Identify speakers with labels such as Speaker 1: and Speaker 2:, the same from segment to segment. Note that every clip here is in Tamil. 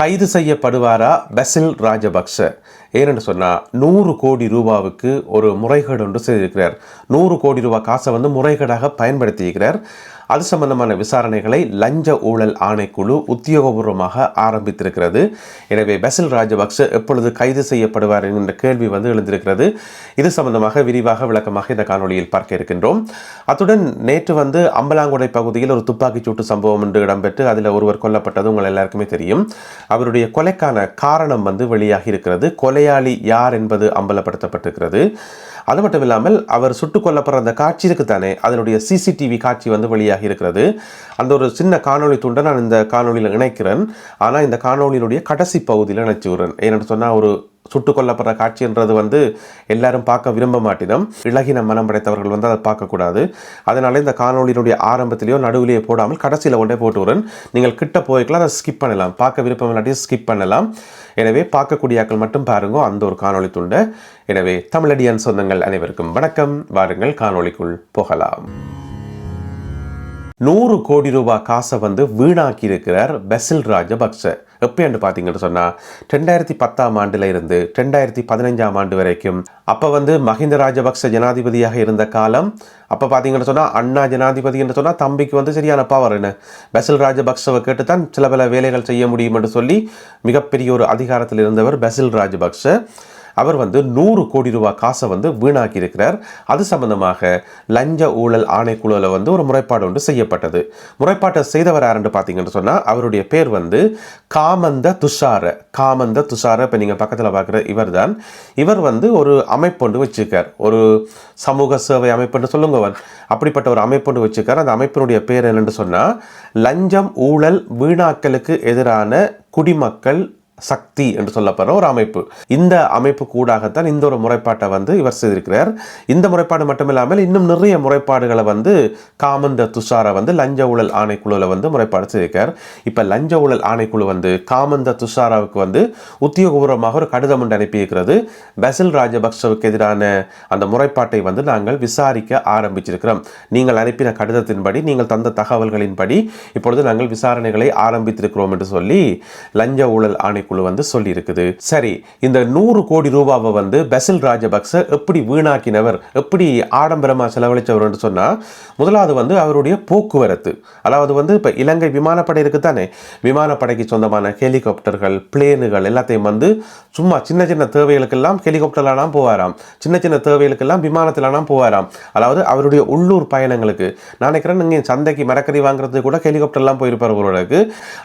Speaker 1: கைது செய்யப்படுவாரா? பெசில் ராஜபக்ச ஏனென்று சொன்னால் நூறு கோடி ரூபாவுக்கு ஒரு முறைகேடு ஒன்று செய்திருக்கிறார். நூறு கோடி ரூபாய் காசை வந்து முறைகேடாக பயன்படுத்தியிருக்கிறார். அது சம்பந்தமான விசாரணைகளை லஞ்ச ஊழல் ஆணைக்குழு உத்தியோகபூர்வமாக ஆரம்பித்திருக்கிறது. எனவே பெசில் ராஜபக்ச எப்பொழுது கைது செய்யப்படுவார் என்கின்ற கேள்வி வந்து எழுந்திருக்கிறது. இது சம்பந்தமாக விரிவாக விளக்கமாக இந்த காணொளியில் பார்க்க இருக்கின்றோம். அத்துடன் நேற்று வந்து அம்பலாங்குடை பகுதியில் ஒரு துப்பாக்கிச் சூட்டு சம்பவம் ஒன்று இடம்பெற்று அதில் ஒருவர் கொல்லப்பட்டது உங்கள் எல்லாருக்குமே தெரியும். அவருடைய கொலைக்கான காரணம் வந்து வெளியாகி இருக்கிறது. கொலை கொலையாளி யார் என்பது அம்பலப்படுத்தப்பட்டிருக்கிறது. அது மட்டும் இல்லாமல் அவர் சுட்டுக் கொல்லப்படுற அந்த காட்சி இருக்குத்தானே அதனுடைய சிசிடிவி காட்சி வந்து வெளியாகி இருக்கிறது. அந்த ஒரு சின்ன காணொளி துண்டை நான் இந்த காணொலியில் இணைக்கிறேன். ஆனால் இந்த காணொலியினுடைய கடைசி பகுதியில் இணைச்சுகிறேன் ஏன்னு சொன்னால் ஒரு சுட்டுக் கொல்லப்படுற காட்சின்றது வந்து எல்லாரும் பார்க்க விரும்ப மாட்டினோம். இளகின மனம் படைத்தவர்கள் வந்து அதை பார்க்கக்கூடாது. அதனால இந்த காணொளியினுடைய ஆரம்பத்திலேயோ நடுவிலேயோ போடாமல் கடைசியில் ஒன்றே போட்டு வரேன் நீங்கள் கிட்ட போய்க்கலாம் அதை ஸ்கிப் பண்ணலாம். பார்க்க விருப்பம் இல்லாட்டியும் ஸ்கிப் பண்ணலாம். எனவே பார்க்கக்கூடியாக்கள் மட்டும் பாருங்க அந்த ஒரு காணொளி துண்டை. எனவே தமிழடியான் சொந்தங்கள் அனைவருக்கும் வணக்கம். வாருங்கள் காணொளிக்குள் போகலாம். நூறு கோடி ரூபாய் காசை வந்து வீணாக்கி இருக்கிறார் பெசில் ராஜபக்ச. எப்பயாண்டு பார்த்தீங்கன்னு சொன்னால் ரெண்டாயிரத்தி பத்தாம் ஆண்டுல இருந்து ரெண்டாயிரத்தி பதினஞ்சாம் ஆண்டு வரைக்கும் அப்போ வந்து மஹிந்த ராஜபக்ச ஜனாதிபதியாக இருந்த காலம் அப்போ பார்த்தீங்கன்னு சொன்னால் அண்ணா ஜனாதிபதி என்று சொன்னால் தம்பிக்கு வந்து சரியான பவர் என்ன? பெசில் ராஜபக்சவை கேட்டு தான் சில பல வேலைகள் செய்ய முடியும் என்று சொல்லி மிகப்பெரிய ஒரு அதிகாரத்தில் இருந்தவர் பெசில் ராஜபக்ச. அவர் வந்து நூறு கோடி ரூபாய் காசை வந்து வீணாக்கி இருக்கிறார் அது சம்பந்தமாக லஞ்ச ஊழல் ஆணைக்குழுவில் வந்து ஒரு முறைப்பாடு ஒன்று செய்யப்பட்டது. முறைப்பாட்டை செய்தவர் யாருன்னு பார்த்தீங்கன்னு சொன்னால் அவருடைய பேர் வந்து காமந்த துஷார. காமந்த துஷார இப்போ நீங்கள் பக்கத்தில் பார்க்குற இவர் தான் இவர் வந்து ஒரு அமைப்பு ஒன்று வச்சுருக்கார். ஒரு சமூக சேவை அமைப்புன்னு சொல்லுங்க அப்படிப்பட்ட ஒரு அமைப்பு வச்சுருக்கார். அந்த அமைப்பினுடைய பேர் என்னென்னு சொன்னால் லஞ்சம் ஊழல் வீணாக்கலுக்கு எதிரான குடிமக்கள் சக்தி என்று சொல்லப்படுற ஒரு அமைப்பு. இந்த அமைப்பு கூடாகத்தான் இந்த ஒரு முறைப்பாட்டை வந்து இவர் செய்திருக்கிறார். இந்த முறைப்பாடு மட்டுமில்லாமல் இன்னும் நிறைய முறைப்பாடுகளை வந்து காமந்த துஷாரை வந்து லஞ்ச ஊழல் ஆணைக்குழுவில் வந்து முறைப்பாடு செய்திருக்கார். இப்போ லஞ்ச ஊழல் ஆணைக்குழு வந்து காமந்த துஷாராவுக்கு வந்து உத்தியோகபூர்வமாக ஒரு கடிதம் ஒன்று அனுப்பியிருக்கிறது. பெசில் ராஜபக்சவுக்கு எதிரான அந்த முறைப்பாட்டை வந்து நாங்கள் விசாரிக்க ஆரம்பிச்சிருக்கிறோம். நீங்கள் அனுப்பின கடிதத்தின்படி நீங்கள் தந்த தகவல்களின்படி இப்பொழுது நாங்கள் விசாரணைகளை ஆரம்பித்திருக்கிறோம் என்று சொல்லி லஞ்ச ஊழல் ஆணைக்குழு குழு வந்து சொல்லியிருக்குது. சரி இந்த நூறு கோடி ரூபாவை வந்து பெசில் ராஜபக்ச எப்படி வீணாக்கினவர் எப்படி ஆடம்பரமா செலவழிச்சவர் என்று சொன்னா முதலாவது வந்து அவருடைய போக்குவரத்து. அதாவது வந்து இப்போ இலங்கை விமானப்படை இருக்குதானே? விமானப்படைக்கு சொந்தமான ஹெலிகாப்டர்கள் பிளேனுகள் எல்லாத்தையும் வந்து சும்மா சின்ன சின்ன தேவைகளுக்கெல்லாம் ஹெலிகாப்டர்லாம் போவாராம். சின்ன சின்ன தேவைகளுக்கெல்லாம் விமானத்திலாம் போவாராம். அதாவது அவருடைய உள்ளூர் பயணங்களுக்கு நான் நினைக்கிறேன் நீங்கள் சந்தைக்கு மரக்கறி வாங்குறது கூட ஹெலிகாப்டர்லாம் போயிருப்பார்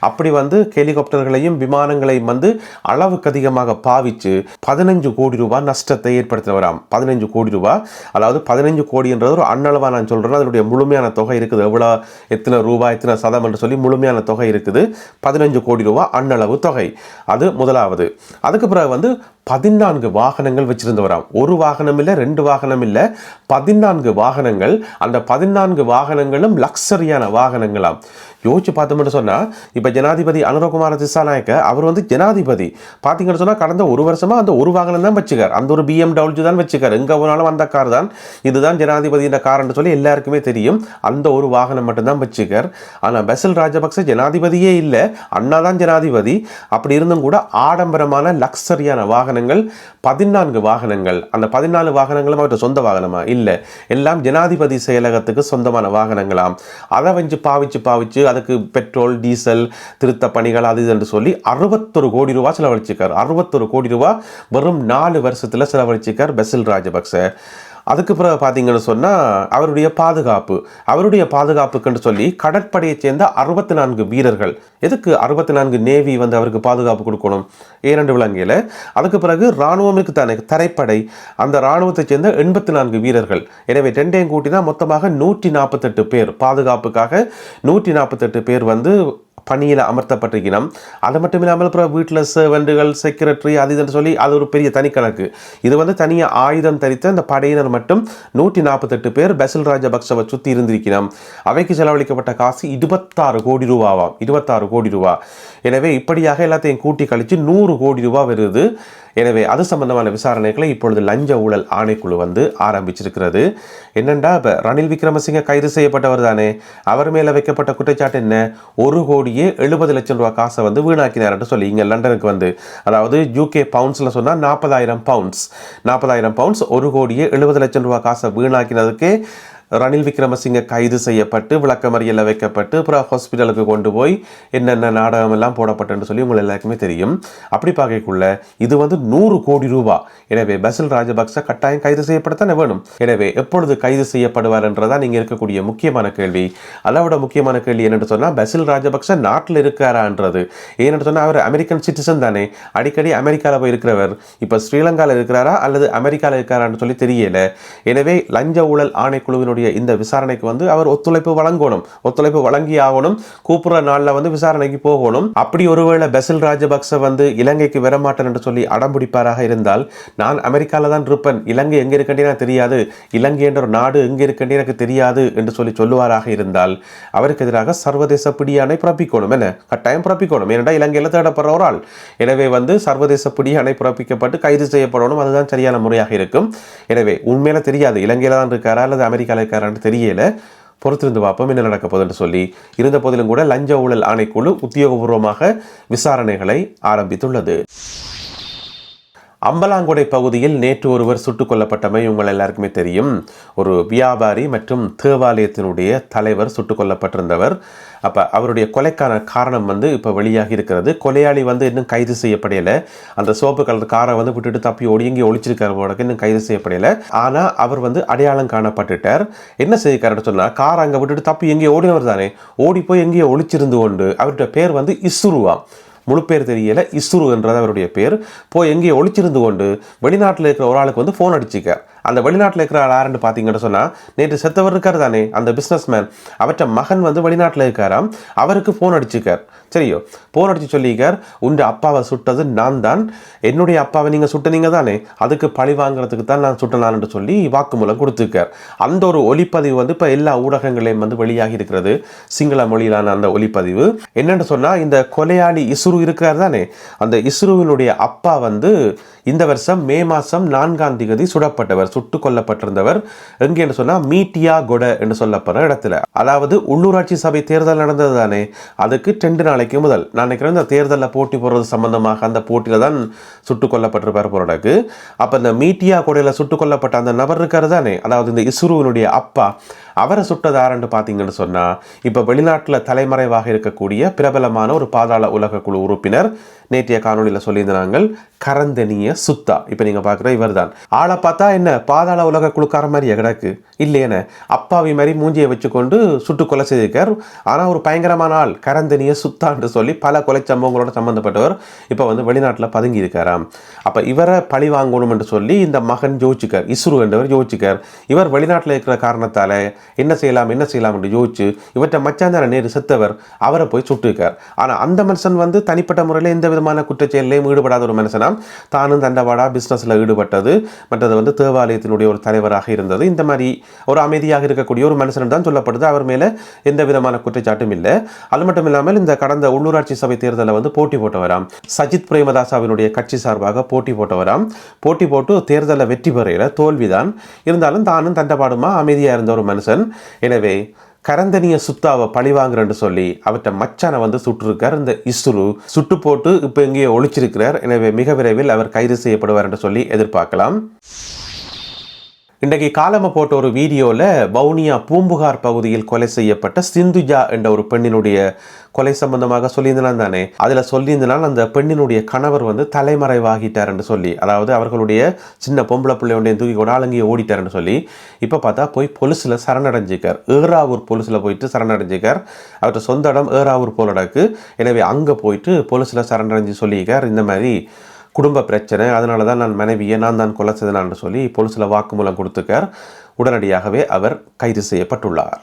Speaker 1: அப்படி வந்து ஹெலிகாப்டர்களையும் விமானங்களையும் வந்து அளவுக்கு அதிகமாக பாவிச்சு பதினஞ்சு கோடி ரூபாய் நஷ்டத்தை ஏற்படுத்தினவராம். பதினஞ்சு கோடி ரூபாய். அதாவது பதினஞ்சு கோடின்றது ஒரு அண்ணளவாக நான் சொல்கிறேன் அதனுடைய முழுமையான தொகை இருக்குது. எவ்வளோ? எத்தனை ரூபாய் எத்தனை சதம் என்று சொல்லி முழுமையான தொகை இருக்குது. பதினஞ்சு கோடி ரூபாய் அன்னளவு தொகை. அது முதலாவது. அதுக்கு பிறகு வந்து பதினான்கு வாகனங்கள் வச்சிருந்தவராம். ஒரு வாகனம் இல்லை ரெண்டு வாகனம் இல்லை. பதினான்கு வாகனங்கள். அந்த பதினான்கு வாகனங்களும் லக்ஸரியான வாகனங்களாம். யோசிச்சு பார்த்தோம்னு சொன்னால் இப்போ ஜனாதிபதி அனுரகுமார திசாநாயக்க அவர் வந்து ஜனாதிபதி. பார்த்தீங்கன்னு சொன்னால் கடந்த ஒரு வருஷமாக அந்த ஒரு வாகனம் தான் வச்சுக்கார். அந்த ஒரு பிஎம்டபிள்யூ தான் வச்சுக்கார். எங்கே போனாலும் அந்த கார் தான். இதுதான் ஜனாதிபதியின் கார்னு சொல்லி எல்லாருக்குமே தெரியும். அந்த ஒரு வாகனம் மட்டும்தான் வச்சுக்கார். ஆனால் பெசல் ராஜபக்ச ஜனாதிபதியே இல்லை. அண்ணா தான் ஜனாதிபதி. அப்படி இருந்தும் கூட ஆடம்பரமான லக்ஸரியான வாகனங்கள் பதினான்கு வாகனங்கள். அந்த பதினாலு வாகனங்களும் அவர்கிட்ட சொந்த வாகனமா? இல்லை. எல்லாம் ஜனாதிபதி செயலகத்துக்கு சொந்தமான வாகனங்களாம். அதை வச்சு பாவிச்சு பாவிச்சு அதுக்கு பெட்ரோல் டீசல் திருத்த பணிகள் அது இது என்று சொல்லி அறுபத்தொரு கோடி ரூபா செலவழிச்சிருக்கார். அறுபத்தொரு கோடி ரூபா வெறும் நாலு வருஷத்தில் செலவழிச்சிருக்கார் பெசில் ராஜபக்ச. அதுக்கு பிறகு பார்த்தீங்கன்னு சொன்னால் அவருடைய பாதுகாப்பு அவருடைய பாதுகாப்புக்குன்னு சொல்லி கடற்படையைச் சேர்ந்த அறுபத்தி நான்கு வீரர்கள். எதுக்கு அறுபத்தி நான்கு நேவி வந்து அவருக்கு பாதுகாப்பு கொடுக்கணும்? ஏனென்று விளங்கியில். அதுக்கு பிறகு இராணுவமிற்கு தானே தரைப்படை அந்த இராணுவத்தைச் சேர்ந்த எண்பத்தி நான்கு வீரர்கள். எனவே ரெண்டையும் கூட்டினா மொத்தமாக நூற்றி நாற்பத்தெட்டு பேர். பாதுகாப்புக்காக நூற்றி நாற்பத்தெட்டு பேர் வந்து பணியில் அமர்த்தப்பட்டிருக்கணும் அது மட்டும் இல்லாமல் அப்புறம் வீட்டில் சர்வெண்டுகள் செக்ரட்டரி அது இதுன்னு சொல்லி அது ஒரு பெரிய தனி கணக்கு. இது வந்து தனியாக ஆயுதம் தரித்த இந்த படையினர் மட்டும் நூற்றி நாற்பத்தெட்டு பேர் பெசில் ராஜபக்சவை சுற்றி இருந்திருக்கணும் அவைக்கு செலவழிக்கப்பட்ட காசு இருபத்தாறு கோடி ரூபாவாம். இருபத்தாறு கோடி ரூபா. எனவே இப்படியாக எல்லாத்தையும் கூட்டி கழித்து நூறு கோடி ரூபா வருது. எனவே அது சம்பந்தமான விசாரணைகளை இப்பொழுது லஞ்ச ஊழல் ஆணைக்குழு வந்து ஆரம்பிச்சிருக்கிறது. என்னண்டா இப்போ ரணில் விக்ரமசிங்க கைது செய்யப்பட்டவர் தானே? அவர் மேலே வைக்கப்பட்ட குற்றச்சாட்டு என்ன? ஒரு கோடியே எழுபது லட்சம் ரூபாய் காசை வந்து வீணாக்கினார்னு சொல்லி இங்கே லண்டனுக்கு வந்து. அதாவது யூகே பவுண்ட்ஸில் சொன்னால் நாற்பதாயிரம் பவுண்ட்ஸ் நாற்பதாயிரம் பவுண்ட்ஸ் ஒரு கோடியே எழுபது லட்சம் ரூபாய் காசை வீணாக்கினதுக்கே ரணில் விக்ரமசிங்க கைது செய்யப்பட்டு விளக்கமறியலில் வைக்கப்பட்டு அப்புறம் ஹாஸ்பிட்டலுக்கு கொண்டு போய் என்னென்ன நாடகம் எல்லாம் போடப்பட்டுன்னு சொல்லி உங்களை எல்லாருக்குமே தெரியும். அப்படி பார்க்கக்குள்ள இது வந்து நூறு கோடி ரூபா. எனவே பசில் ராஜபக்ச கட்டாயம் கைது செய்யப்படத்தானே வேணும்? எனவே எப்பொழுது கைது செய்யப்படுவார் என்றதான் நீங்கள் இருக்கக்கூடிய முக்கியமான கேள்வி. அதை விட முக்கியமான கேள்வி என்னென்னு சொன்னால் பசில் ராஜபக்ச நாட்டில் இருக்காரான்றது ஏன்னு சொன்னால் அவர் அமெரிக்கன் சிட்டிசன் தானே. அடிக்கடி அமெரிக்காவில் போய் இருக்கிறவர். இப்போ ஸ்ரீலங்காவில் இருக்கிறாரா அல்லது அமெரிக்காவில் இருக்காரான்னு சொல்லி தெரியல. எனவே லஞ்ச ஊழல் ஆணைக்குழுவினுடைய இந்த விசாரணைக்கு வந்து அவர் ஒத்துழைப்பு வழங்கணும். ஒத்துழைப்பு வழங்கி ஆகணும் கூப்பிடுற நாளில் வந்து விசாரணைக்கு போகணும். அப்படி ஒருவேளை பெசில் ராஜபக்ச வந்து இலங்கைக்கு வரமாட்டேன் என்று சொல்லி அடம்பிடிப்பாராக இருந்தால் நான் அமெரிக்காவில் தான் இருப்பேன். இலங்கை எங்கே இருக்கேன்னு எனக்கு தெரியாது. இலங்கை என்ற ஒரு நாடு எங்கே இருக்கேன்னு எனக்கு தெரியாது என்று சொல்லி சொல்லுவாராக இருந்தால் அவருக்கு எதிராக சர்வதேச பிடியானை பிறப்பிக்கணும். என்ன? கட்டாயம் பிறப்பிக்கணும். ஏனென்றால் இலங்கையில் தேடப்படுற ஒரு ஆள். எனவே வந்து சர்வதேச பிடியானை பிறப்பிக்கப்பட்டு கைது செய்யப்படணும். அதுதான் சரியான முறையாக இருக்கும். எனவே உண்மையில தெரியாது. இலங்கையில் தான் இருக்காரா? அல்லது அமெரிக்காவில் இருக்காரான்னு தெரியல. பொறுத்திருந்து பார்ப்போம் என்ன நடக்க போதுன்னு சொல்லி. இருந்த போதிலும் கூட லஞ்ச ஊழல் ஆணைக்குழு உத்தியோகபூர்வமாக விசாரணைகளை ஆரம்பித்துள்ளது. அம்பலாங்குடை பகுதியில் நேற்று ஒருவர் சுட்டுக் கொல்லப்பட்டமை உங்கள் எல்லாருக்குமே தெரியும். ஒரு வியாபாரி மற்றும் தேவாலயத்தினுடைய தலைவர் சுட்டுக் கொல்லப்பட்டிருந்தவர். அப்போ அவருடைய கொலைக்கான காரணம் வந்து இப்போ வெளியாகி இருக்கிறது. கொலையாளி வந்து இன்னும் கைது செய்யப்படையலை அந்த சோப்பு கலர் காரை வந்து விட்டுட்டு தப்பி ஓடி இங்கே ஒழிச்சிருக்கிறவங்களுக்கு இன்னும் கைது செய்யப்படையலை ஆனால் அவர் வந்து அடையாளம் காணப்பட்டுட்டார். என்ன செய்யக்காரன்னு சொன்னால் காரை அங்கே விட்டுட்டு தப்பி எங்கேயோ ஓடினவர் தானே. ஓடி போய் எங்கேயோ ஒழிச்சிருந்து கொண்டு அவருடைய பேர் வந்து இஸ்ருவா முழு பேர் தெரியல இஸ்ரு என்றது அவருடைய பேர். போய் எங்கேயோ ஒளிச்சிருந்து கொண்டு வெளிநாட்டில் இருக்கிற ஒரு ஆளுக்கு வந்து ஃபோன் அடிச்சிக்க. அந்த வெளிநாட்டில் இருக்கிற ஆளாருன்னு யாருன்னு பார்த்தீங்கன்னு சொன்னால் நேற்று செத்தவர் இருக்கார் தானே அந்த பிஸ்னஸ் மேன் அவற்ற மகன் வந்து வெளிநாட்டில் இருக்காராம். அவருக்கு ஃபோன் அடிச்சுக்கார். சரியோ? ஃபோன் அடித்து சொல்லிக்கார் உண்ட அப்பாவை சுட்டது நான் தான். என்னுடைய அப்பாவை நீங்கள் சுட்டுனீங்க தானே. அதுக்கு பழி வாங்குறதுக்கு தான் நான் சுட்டனான்னு சொல்லி வாக்குமூலம் கொடுத்துருக்கார். அந்த ஒரு ஒலிப்பதிவு வந்து இப்போ எல்லா ஊடகங்களையும் வந்து வெளியாகி இருக்கிறது. சிங்கள மொழியிலான அந்த ஒலிப்பதிவு என்னென்னு சொன்னால் இந்த கொலையாளி இஸ்ரு இருக்கிறார் தானே. அந்த இஸ்ருவினுடைய அப்பா வந்து இந்த வருஷம் மே மாதம் நான்காம் தேதி சுடப்பட்டவர். சுட்டு கொல்லப்பட்டிருந்தவர் எங்கேன்னு சொன்னால் மீட்டியா கொட என்று சொல்லப்படுற இடத்துல. அதாவது உள்ளூராட்சி சபை தேர்தல் நடந்தது தானே அதுக்கு ரெண்டு நாளைக்கு முதல். நான் நினைக்கிறேன் இந்த தேர்தலில் போட்டி போடுறது சம்பந்தமாக அந்த போட்டியில் தான் சுட்டு கொல்லப்பட்டிருப்பார் போறடக்கு அப்போ இந்த மீட்டியா கொடையில் சுட்டு கொல்லப்பட்ட அந்த நபர் இருக்காரு தானே. அதாவது இந்த இஸ்ரோவினுடைய அப்பா. அவரை சுட்டது யாருன்னு பார்த்தீங்கன்னு சொன்னால் இப்போ வெளிநாட்டில் தலைமறைவாக இருக்கக்கூடிய பிரபலமான ஒரு பாதாள உலக குழு உறுப்பினர் நேற்றைய காணொலியில் சொல்லியிருந்தாங்க கரந்தனிய சுத்தா. இப்போ நீங்கள் பார்க்குற இவர் தான் ஆளை பார்த்தா என்ன பாதாள உலக குழுக்கார மாதிரி கிடக்கு. இல்லையேன அப்பாவி மாதிரி மூஞ்சியை வச்சுக்கொண்டு சுட்டு கொலை செய்திருக்கார். ஆனால் ஒரு பயங்கரமான ஆள் கரந்தனிய சுத்தான்னு சொல்லி பல கொலை சம்பவங்களோட சம்மந்தப்பட்டவர் இப்போ வந்து வெளிநாட்டில் பதுங்கி இருக்காராம் அப்போ இவரை பழி வாங்கணும் என்று சொல்லி இந்த மகன் யோசிச்சுக்கார் இஸ்ரு என்றவர் யோசிச்சுக்கார் இவர் வெளிநாட்டில் இருக்கிற காரணத்தால் என்ன செய்யலாம் என்ன செய்யலாம் என்று யோசிச்சு இவற்றை மச்சாந்தான நேரு செத்தவர் அவரை போய் சுட்டுருக்கார். ஆனால் அந்த மனுஷன் வந்து தனிப்பட்ட முறையில் எந்த விதமான குற்றச்செயலையும் ஈடுபடாத ஒரு மனுஷனாம் தானும் தண்டவாடா பிஸ்னஸில் ஈடுபட்டது. மற்றது வந்து தேவாலயத்தினுடைய ஒரு தலைவராக இருந்தது. இந்த மாதிரி ஒரு அமைதியாக இருக்கக்கூடிய ஒரு மனுஷன் தான் சொல்லப்படுது. அவர் மேலே எந்த விதமான குற்றச்சாட்டும் இல்லை. அது மட்டும் இல்லாமல் இந்த கடந்த உள்ளூராட்சி சபை தேர்தலில் வந்து போட்டி போட்டவராம். சஜித் பிரேமதாசாவினுடைய கட்சி சார்பாக போட்டி போட்டவராம். போட்டி போட்டு தேர்தலில் வெற்றி பெறையில் தோல்விதான். இருந்தாலும் தானும் தண்டபாடுமா அமைதியாக இருந்த ஒரு மனுஷன். எனவே கரந்தனிய சுத்தாவை பழிவாங்குறேன்னு சொல்லி அவற்றை மச்சானை வந்து சுட்டிருக்கார். இந்த இஸ்ரு சுட்டு போட்டு இப்போ எங்கேயோ ஒழிச்சிருக்கிறார். எனவே மிக விரைவில் அவர் கைது செய்யப்படுவார் என்று சொல்லி எதிர்பார்க்கலாம். இன்றைக்கு காலம போட்ட ஒரு வீடியோவில் வவுனியா பூம்புகார் பகுதியில் கொலை செய்யப்பட்ட சிந்துஜா என்ற ஒரு பெண்ணினுடைய கொலை சம்பந்தமாக சொல்லியிருந்தான் தானே? அதில் சொல்லியிருந்தனால் அந்த பெண்ணினுடைய கணவர் வந்து தலைமறைவாகிட்டார் என்று சொல்லி அதாவது அவர்களுடைய சின்ன பொம்பளை பிள்ளையுடைய தூக்கி கூட ஆளுங்கிய ஓடிட்டார்னு சொல்லி இப்போ பார்த்தா போய் பொலிஸில் சரணடைஞ்சிக்கார் ஏறாவூர் பொலிஸில் போயிட்டு சரணடைஞ்சிக்கார் அவர்கிட்ட சொந்த இடம் ஏறாவூர் போலடக்கு. எனவே அங்கே போயிட்டு பொலிஸில் சரணடைஞ்சு சொல்லியிருக்கார். இந்த மாதிரி குடும்ப பிரச்சனை அதனால தான் நான் மனைவியை நான் தான் கொலை செய்தனான்னு சொல்லி போலீஸில் வாக்குமூலம் கொடுத்துக்கார் உடனடியாகவே அவர் கைது செய்யப்பட்டுள்ளார்.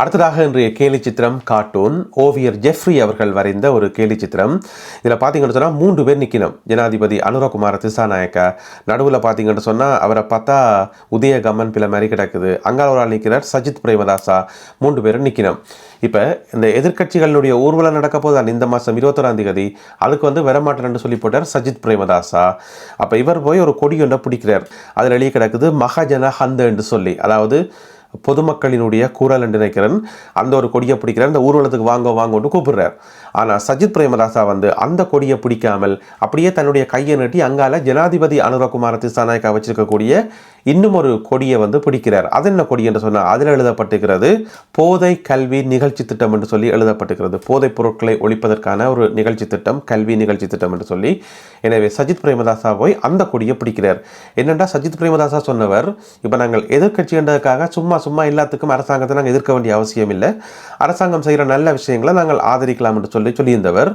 Speaker 1: அடுத்ததாக இன்றைய கேலி சித்திரம் கார்ட்டூன். ஓவியர் ஜெஃப்ரி அவர்கள் வரைந்த ஒரு கேலி சித்திரம். இதில் பார்த்தீங்கன்னு சொன்னால் மூன்று பேர் நிற்கணும் ஜனாதிபதி அனுரகுமார திசாநாயக்கா. நடுவில் பார்த்தீங்கன்னு சொன்னால் அவரை பார்த்தா உதயகமன் பிள்ளை மாதிரி கிடக்குது. அங்கால ஒரு ஆள் நிற்கிறார் சஜித் பிரேமதாசா. மூன்று பேரும் நிற்கணும் இப்போ இந்த எதிர்கட்சிகளுடைய ஊர்வலம் நடக்க போதான் இந்த மாதம் இருபத்தொராம் தேதி அதுக்கு வந்து வரமாட்டேன்னு சொல்லி போட்டார் சஜித் பிரேமதாசா. அப்போ இவர் போய் ஒரு கொடி ஒன்றை பிடிக்கிறார். அதில் வெளியே கிடக்குது மகாஜன ஹந்த என்று சொல்லி. அதாவது பொதுமக்களினுடைய கூறல் என்று நினைக்கிறேன். அந்த ஒரு கொடியை பிடிக்கிறார். அந்த ஊர்வலத்துக்கு வாங்க வாங்கன்னு கூப்பிடுறார். ஆனால் சஜித் பிரேமதாசா வந்து அந்த கொடியை பிடிக்காமல் அப்படியே தன்னுடைய கையை நீட்டி அங்கால ஜனாதிபதி அனுரகுமார திசாநாயக்கா வச்சிருக்கக்கூடிய இன்னும் ஒரு கொடியை வந்து பிடிக்கிறார். அது என்ன கொடி என்று சொன்னால் அதில் எழுதப்பட்டிருக்கிறது போதை கல்வி நிகழ்ச்சி திட்டம் என்று சொல்லி எழுதப்பட்டிருக்கிறது. போதைப் பொருட்களை ஒழிப்பதற்கான ஒரு நிகழ்ச்சி திட்டம் கல்வி நிகழ்ச்சி திட்டம் என்று சொல்லி. எனவே சஜித் பிரேமதாசா போய் அந்த கொடியை பிடிக்கிறார். என்னென்னா சஜித் பிரேமதாசா சொன்னவர் இப்போ நாங்கள் எதிர்க்கட்சி என்றதுக்காக சும்மா சும்மா எல்லாத்துக்கும் அரசாங்கத்தை நாங்கள் எதிர்க்க வேண்டிய அவசியம் இல்லை. அரசாங்கம் செய்கிற நல்ல விஷயங்களை நாங்கள் ஆதரிக்கலாம் என்று சொல்லி சொல்லியிருந்தவர்.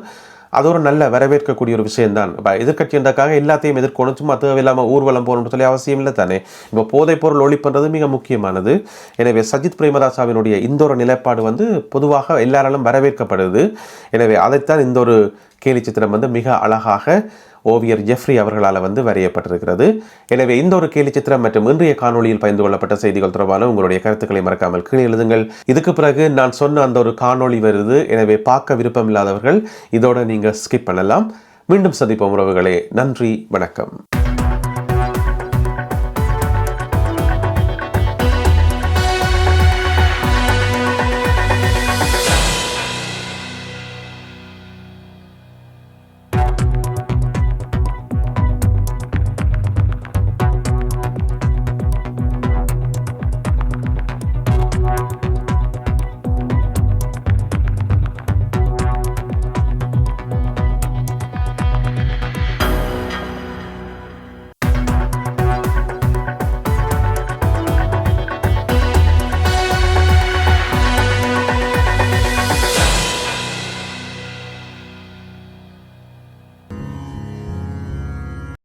Speaker 1: அது ஒரு நல்ல வரவேற்கக்கூடிய ஒரு விஷயம்தான். இப்போ எதிர்க்கட்சி என்றக்காக எல்லாத்தையும் எதிர்க்கணும். சும்மா தேவையில்லாமல் ஊர்வலம் போகணும்னு சொல்லி அவசியம் இல்லை தானே. இப்போ போதைப் பொருள் ஒழிப்புன்றது மிக முக்கியமானது. எனவே சஜித் பிரேமதாசாவினுடைய இந்த ஒரு நிலைப்பாடு வந்து பொதுவாக எல்லாராலும் வரவேற்கப்படுது. எனவே அதைத்தான் இந்த ஒரு கேலி சித்திரம் வந்து மிக அழகாக ஓவியர் ஜெஃப்ரி அவர்களால் வந்து வரையப்பட்டிருக்கிறது. எனவே இந்த ஒரு கேலி சித்திரம் மற்றும் இன்றைய காணொளியில் பயந்து கொள்ளப்பட்ட செய்திகள் தொடர்பான உங்களுடைய கருத்துக்களை மறக்காமல் கீழே எழுதுங்கள். இதுக்கு பிறகு நான் சொன்ன அந்த ஒரு காணொளி வருது. எனவே பார்க்க விருப்பம் இல்லாதவர்கள் இதோட நீங்கள் ஸ்கிப் பண்ணலாம். மீண்டும் சந்திப்போம் உறவுகளே. நன்றி வணக்கம்.